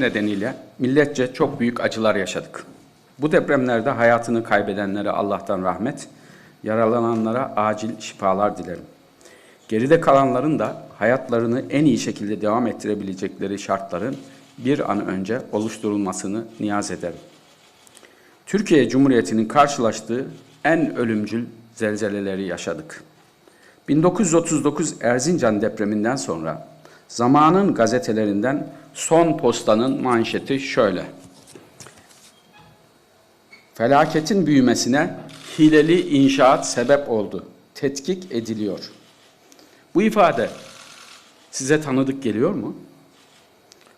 nedeniyle milletçe çok büyük acılar yaşadık. Bu depremlerde hayatını kaybedenlere Allah'tan rahmet, yaralananlara acil şifalar dilerim. Geride kalanların da hayatlarını en iyi şekilde devam ettirebilecekleri şartların bir an önce oluşturulmasını niyaz ederim. Türkiye Cumhuriyeti'nin karşılaştığı en ölümcül zelzeleleri yaşadık. 1939 Erzincan depreminden sonra zamanın gazetelerinden son postanın manşeti şöyle. Felaketin büyümesine hileli inşaat sebep oldu. Tetkik ediliyor. Bu ifade size tanıdık geliyor mu?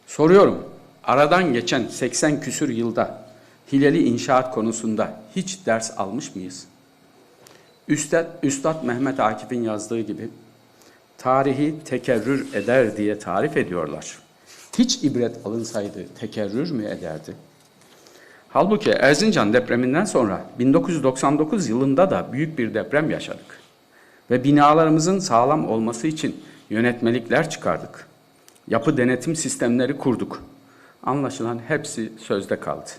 Soruyorum. Aradan geçen 80 küsür yılda hileli inşaat konusunda hiç ders almış mıyız? Üstad, Üstad Mehmet Akif'in yazdığı gibi tarihi tekerrür eder diye tarif ediyorlar. Hiç ibret alınsaydı tekerrür mü ederdi? Halbuki Erzincan depreminden sonra 1999 yılında da büyük bir deprem yaşadık. Ve binalarımızın sağlam olması için yönetmelikler çıkardık. Yapı denetim sistemleri kurduk. Anlaşılan hepsi sözde kaldı.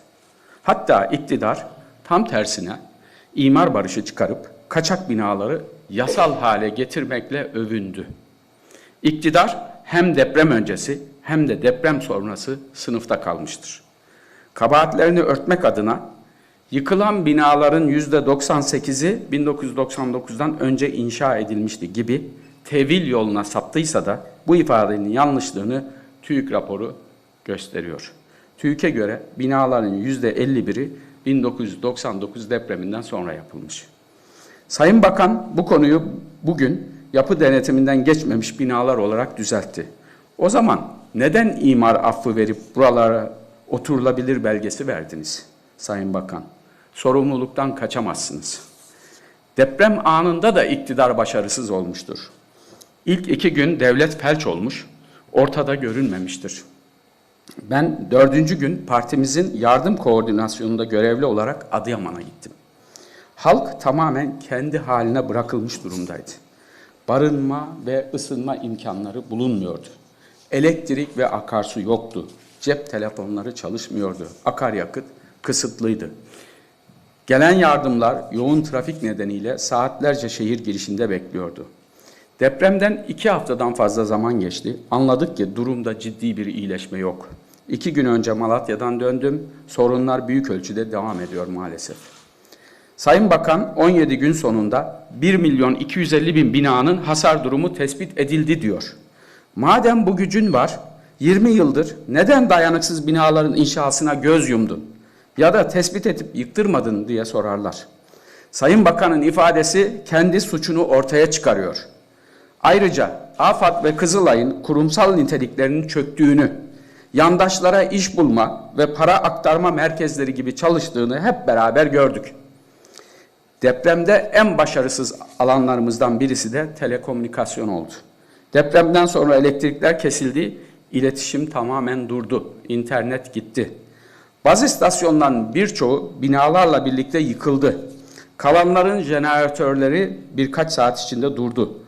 Hatta iktidar tam tersine imar barışı çıkarıp kaçak binaları yasal hale getirmekle övündü. İktidar hem deprem öncesi hem de deprem sonrası sınıfta kalmıştır. Kabahatlerini örtmek adına yıkılan binaların yüzde 98'i 1999'dan önce inşa edilmişti gibi tevil yoluna saptıysa da bu ifadenin yanlışlığını TÜİK raporu gösteriyor. TÜİK'e göre binaların yüzde 51'i 1999 depreminden sonra yapılmış. Sayın Bakan bu konuyu bugün yapı denetiminden geçmemiş binalar olarak düzeltti. O zaman neden imar affı verip buralara oturulabilir belgesi verdiniz Sayın Bakan? Sorumluluktan kaçamazsınız. Deprem anında da iktidar başarısız olmuştur. İlk iki gün devlet felç olmuş, ortada görünmemiştir. Ben dördüncü gün partimizin yardım koordinasyonunda görevli olarak Adıyaman'a gittim. Halk tamamen kendi haline bırakılmış durumdaydı. Barınma ve ısınma imkanları bulunmuyordu. Elektrik ve akarsu yoktu. Cep telefonları çalışmıyordu. Akaryakıt kısıtlıydı. Gelen yardımlar yoğun trafik nedeniyle saatlerce şehir girişinde bekliyordu. Depremden iki haftadan fazla zaman geçti. Anladık ki durumda ciddi bir iyileşme yok. İki gün önce Malatya'dan döndüm. Sorunlar büyük ölçüde devam ediyor maalesef. Sayın Bakan 17 gün sonunda 1 milyon 250 bin binanın hasar durumu tespit edildi diyor. Madem bu gücün var 20 yıldır neden dayanıksız binaların inşasına göz yumdun ya da tespit edip yıktırmadın diye sorarlar. Sayın Bakan'ın ifadesi kendi suçunu ortaya çıkarıyor. Ayrıca AFAD ve Kızılay'ın kurumsal niteliklerinin çöktüğünü, yandaşlara iş bulma ve para aktarma merkezleri gibi çalıştığını hep beraber gördük. Depremde en başarısız alanlarımızdan birisi de telekomünikasyon oldu. Depremden sonra elektrikler kesildi, iletişim tamamen durdu, internet gitti. Baz istasyonlarının birçoğu binalarla birlikte yıkıldı. Kalanların jeneratörleri birkaç saat içinde durdu.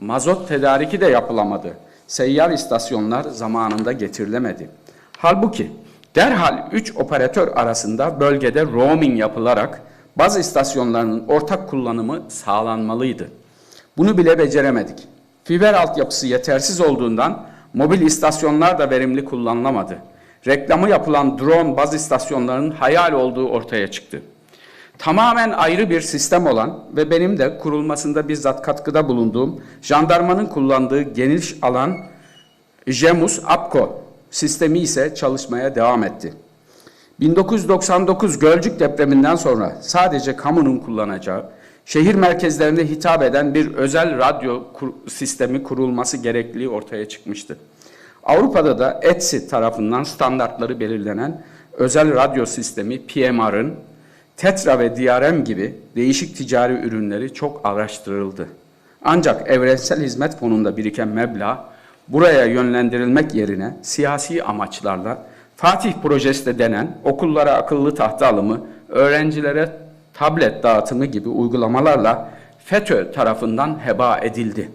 Mazot tedariki de yapılamadı. Seyyar istasyonlar zamanında getirilemedi. Halbuki derhal 3 operatör arasında bölgede roaming yapılarak bazı istasyonlarının ortak kullanımı sağlanmalıydı. Bunu bile beceremedik. Fiber altyapısı yetersiz olduğundan mobil istasyonlar da verimli kullanılamadı. Reklamı yapılan drone baz istasyonlarının hayal olduğu ortaya çıktı. Tamamen ayrı bir sistem olan ve benim de kurulmasında bizzat katkıda bulunduğum jandarmanın kullandığı geniş alan JEMUS APCO sistemi ise çalışmaya devam etti. 1999 Gölcük depreminden sonra sadece kamunun kullanacağı, şehir merkezlerine hitap eden bir özel radyo sistemi kurulması gerekliliği ortaya çıkmıştı. Avrupa'da da ETSI tarafından standartları belirlenen özel radyo sistemi PMR'ın Tetra ve DRM gibi değişik ticari ürünleri çok araştırıldı. Ancak evrensel hizmet fonunda biriken meblağ buraya yönlendirilmek yerine siyasi amaçlarla Fatih projesi de denen okullara akıllı tahta alımı, öğrencilere tablet dağıtımı gibi uygulamalarla FETÖ tarafından heba edildi.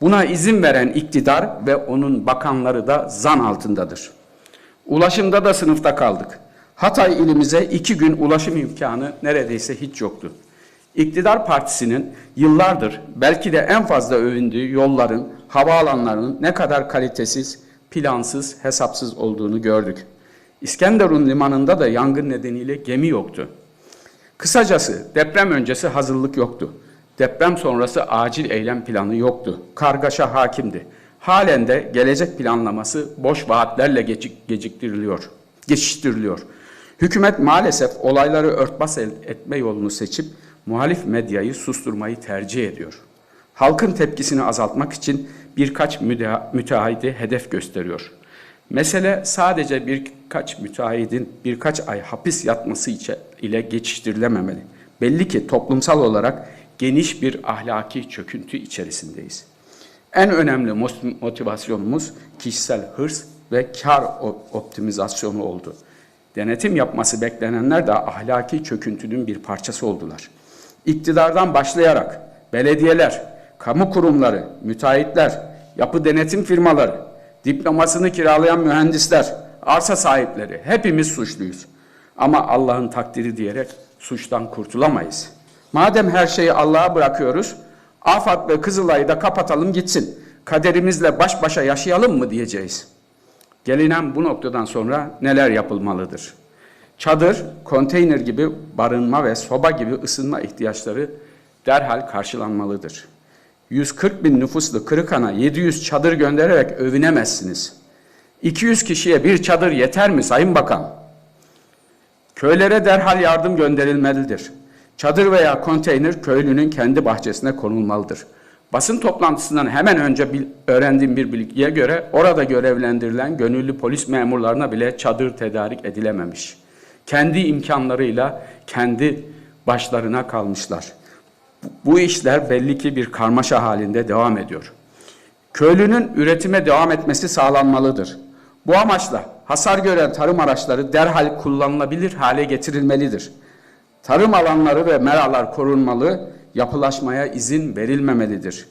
Buna izin veren iktidar ve onun bakanları da zan altındadır. Ulaşımda da sınıfta kaldık. Hatay ilimize iki gün ulaşım imkanı neredeyse hiç yoktu. İktidar partisinin yıllardır belki de en fazla övündüğü yolların, havaalanlarının ne kadar kalitesiz, plansız, hesapsız olduğunu gördük. İskenderun limanında da yangın nedeniyle gemi yoktu. Kısacası deprem öncesi hazırlık yoktu. Deprem sonrası acil eylem planı yoktu. Kargaşa hakimdi. Halen de gelecek planlaması boş vaatlerle gecik, geciktiriliyor, geçiştiriliyor. Hükümet maalesef olayları örtbas etme yolunu seçip muhalif medyayı susturmayı tercih ediyor. Halkın tepkisini azaltmak için birkaç müteahhidi hedef gösteriyor. Mesele sadece birkaç müteahhidin birkaç ay hapis yatması ile geçiştirilememeli. Belli ki toplumsal olarak geniş bir ahlaki çöküntü içerisindeyiz. En önemli motivasyonumuz kişisel hırs ve kar optimizasyonu oldu. Denetim yapması beklenenler de ahlaki çöküntünün bir parçası oldular. İktidardan başlayarak belediyeler, kamu kurumları, müteahhitler, yapı denetim firmaları, diplomasını kiralayan mühendisler, arsa sahipleri hepimiz suçluyuz. Ama Allah'ın takdiri diyerek suçtan kurtulamayız. Madem her şeyi Allah'a bırakıyoruz, Afat ve Kızılay'ı da kapatalım gitsin. Kaderimizle baş başa yaşayalım mı diyeceğiz. Gelinen bu noktadan sonra neler yapılmalıdır? Çadır, konteyner gibi barınma ve soba gibi ısınma ihtiyaçları derhal karşılanmalıdır. 140 bin nüfuslu Kırıkhan'a 700 çadır göndererek övünemezsiniz. 200 kişiye bir çadır yeter mi Sayın Bakan? Köylere derhal yardım gönderilmelidir. Çadır veya konteyner köylünün kendi bahçesine konulmalıdır. Basın toplantısından hemen önce bil- öğrendiğim bir bilgiye göre orada görevlendirilen gönüllü polis memurlarına bile çadır tedarik edilememiş. Kendi imkanlarıyla kendi başlarına kalmışlar. Bu- işler belli ki bir karmaşa halinde devam ediyor. Köylünün üretime devam etmesi sağlanmalıdır. Bu amaçla hasar gören tarım araçları derhal kullanılabilir hale getirilmelidir. Tarım alanları ve meralar korunmalı, yapılaşmaya izin verilmemelidir.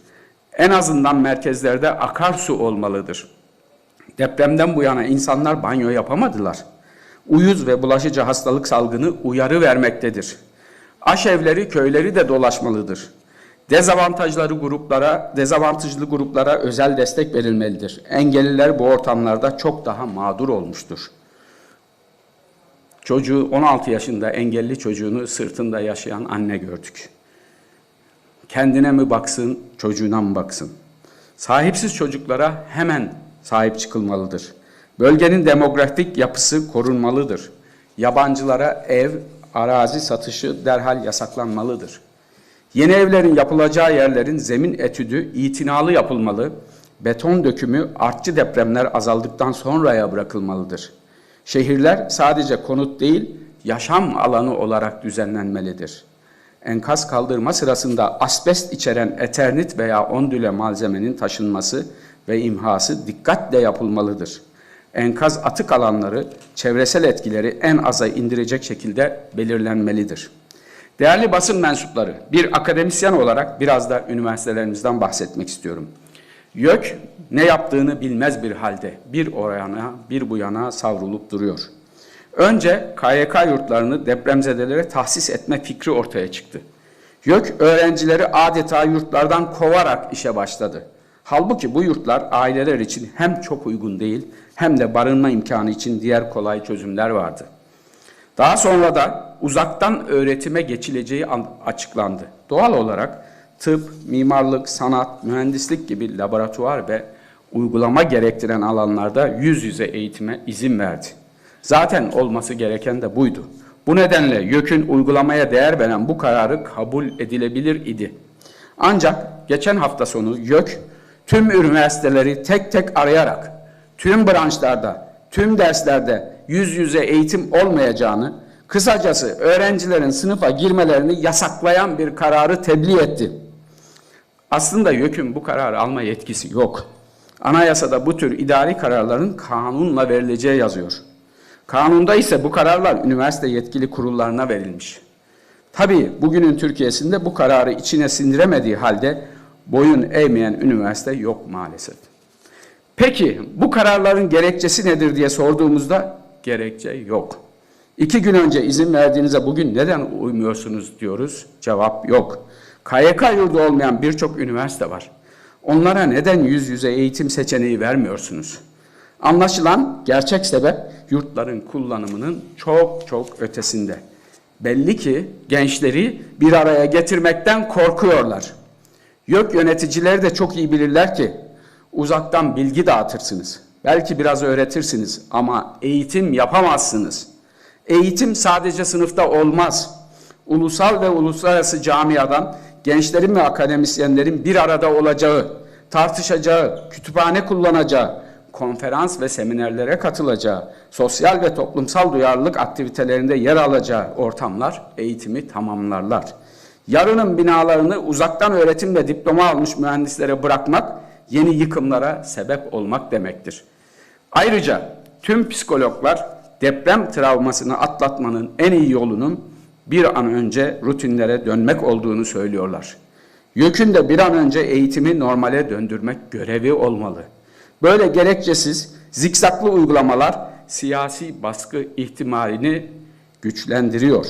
En azından merkezlerde akarsu olmalıdır. Depremden bu yana insanlar banyo yapamadılar. Uyuz ve bulaşıcı hastalık salgını uyarı vermektedir. Aşevleri, köyleri de dolaşmalıdır. Dezavantajları gruplara, dezavantajlı gruplara özel destek verilmelidir. Engelliler bu ortamlarda çok daha mağdur olmuştur. Çocuğu 16 yaşında engelli çocuğunu sırtında yaşayan anne gördük. Kendine mi baksın, çocuğuna mı baksın? Sahipsiz çocuklara hemen sahip çıkılmalıdır. Bölgenin demografik yapısı korunmalıdır. Yabancılara ev, arazi satışı derhal yasaklanmalıdır. Yeni evlerin yapılacağı yerlerin zemin etüdü itinalı yapılmalı, beton dökümü artçı depremler azaldıktan sonraya bırakılmalıdır. Şehirler sadece konut değil, yaşam alanı olarak düzenlenmelidir. Enkaz kaldırma sırasında asbest içeren eternit veya ondüle malzemenin taşınması ve imhası dikkatle yapılmalıdır. Enkaz atık alanları çevresel etkileri en aza indirecek şekilde belirlenmelidir. Değerli basın mensupları, bir akademisyen olarak biraz da üniversitelerimizden bahsetmek istiyorum. YÖK ne yaptığını bilmez bir halde bir oraya bir bu yana savrulup duruyor. Önce KYK yurtlarını depremzedelere tahsis etme fikri ortaya çıktı. YÖK öğrencileri adeta yurtlardan kovarak işe başladı. Halbuki bu yurtlar aileler için hem çok uygun değil hem de barınma imkanı için diğer kolay çözümler vardı. Daha sonra da uzaktan öğretime geçileceği an- açıklandı. Doğal olarak tıp, mimarlık, sanat, mühendislik gibi laboratuvar ve uygulama gerektiren alanlarda yüz yüze eğitime izin verdi. Zaten olması gereken de buydu. Bu nedenle YÖK'ün uygulamaya değer veren bu kararı kabul edilebilir idi. Ancak geçen hafta sonu YÖK tüm üniversiteleri tek tek arayarak tüm branşlarda, tüm derslerde yüz yüze eğitim olmayacağını, kısacası öğrencilerin sınıfa girmelerini yasaklayan bir kararı tebliğ etti. Aslında YÖK'ün bu kararı alma yetkisi yok. Anayasada bu tür idari kararların kanunla verileceği yazıyor. Kanunda ise bu kararlar üniversite yetkili kurullarına verilmiş. Tabii bugünün Türkiye'sinde bu kararı içine sindiremediği halde boyun eğmeyen üniversite yok maalesef. Peki bu kararların gerekçesi nedir diye sorduğumuzda gerekçe yok. İki gün önce izin verdiğinize bugün neden uymuyorsunuz diyoruz. Cevap yok. KYK yurdu olmayan birçok üniversite var. Onlara neden yüz yüze eğitim seçeneği vermiyorsunuz? Anlaşılan gerçek sebep yurtların kullanımının çok çok ötesinde. Belli ki gençleri bir araya getirmekten korkuyorlar. YÖK yöneticileri de çok iyi bilirler ki uzaktan bilgi dağıtırsınız. Belki biraz öğretirsiniz ama eğitim yapamazsınız. Eğitim sadece sınıfta olmaz. Ulusal ve uluslararası camiadan gençlerin ve akademisyenlerin bir arada olacağı, tartışacağı, kütüphane kullanacağı, konferans ve seminerlere katılacağı, sosyal ve toplumsal duyarlılık aktivitelerinde yer alacağı ortamlar eğitimi tamamlarlar. Yarının binalarını uzaktan öğretimle diploma almış mühendislere bırakmak yeni yıkımlara sebep olmak demektir. Ayrıca tüm psikologlar deprem travmasını atlatmanın en iyi yolunun bir an önce rutinlere dönmek olduğunu söylüyorlar. YÖK'ün de bir an önce eğitimi normale döndürmek görevi olmalı. Böyle gerekçesiz, zikzaklı uygulamalar siyasi baskı ihtimalini güçlendiriyor.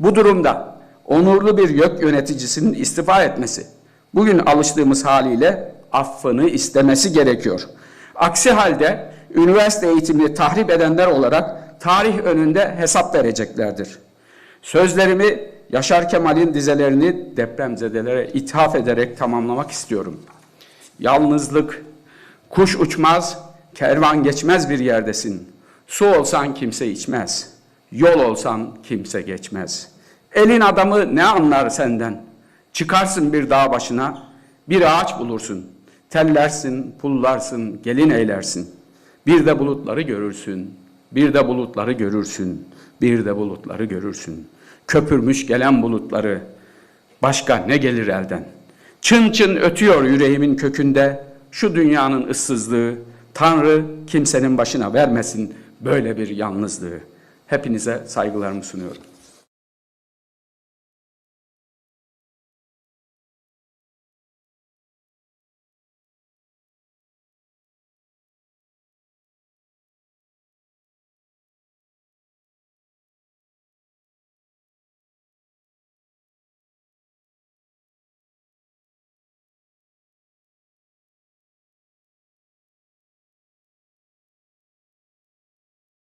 Bu durumda onurlu bir YÖK yöneticisinin istifa etmesi, bugün alıştığımız haliyle affını istemesi gerekiyor. Aksi halde üniversite eğitimini tahrip edenler olarak tarih önünde hesap vereceklerdir. Sözlerimi Yaşar Kemal'in dizelerini depremzedelere ithaf ederek tamamlamak istiyorum. Yalnızlık, kuş uçmaz, kervan geçmez bir yerdesin. Su olsan kimse içmez, yol olsan kimse geçmez. Elin adamı ne anlar senden? Çıkarsın bir dağ başına, bir ağaç bulursun. Tellersin, pullarsın, gelin eylersin. Bir de bulutları görürsün, bir de bulutları görürsün, bir de bulutları görürsün. Köpürmüş gelen bulutları, başka ne gelir elden? Çın çın ötüyor yüreğimin kökünde, şu dünyanın ıssızlığı, Tanrı kimsenin başına vermesin böyle bir yalnızlığı. Hepinize saygılarımı sunuyorum.